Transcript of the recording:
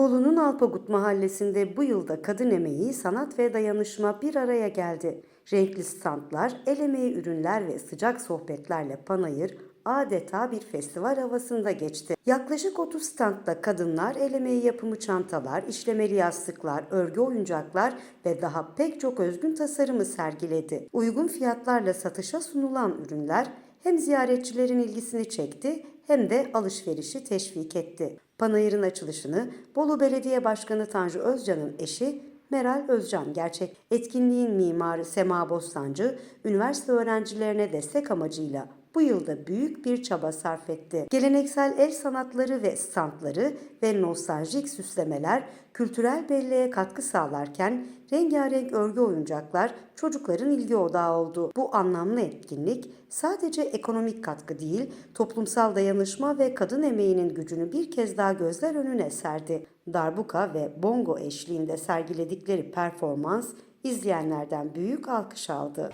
Bolu'nun Alpagut mahallesinde bu yılda kadın emeği, sanat ve dayanışma bir araya geldi. Renkli standlar, el emeği ürünler ve sıcak sohbetlerle panayır adeta bir festival havasında geçti. Yaklaşık 30 standta kadınlar el emeği yapımı çantalar, işlemeli yastıklar, örgü oyuncaklar ve daha pek çok özgün tasarımı sergiledi. Uygun fiyatlarla satışa sunulan ürünler hem ziyaretçilerin ilgisini çekti hem de alışverişi teşvik etti. Panayır'ın açılışını Bolu Belediye Başkanı Tanju Özcan'ın eşi Meral Özcan gerçek etkinliğin mimarı Sema Bostancı, üniversite öğrencilerine destek amacıyla bu yılda büyük bir çaba sarf etti. Geleneksel el sanatları ve standları ve nostaljik süslemeler kültürel belleğe katkı sağlarken rengarenk örgü oyuncaklar çocukların ilgi odağı oldu. Bu anlamlı etkinlik sadece ekonomik katkı değil, toplumsal dayanışma ve kadın emeğinin gücünü bir kez daha gözler önüne serdi. Darbuka ve bongo eşliğinde sergiledikleri performans izleyenlerden büyük alkış aldı.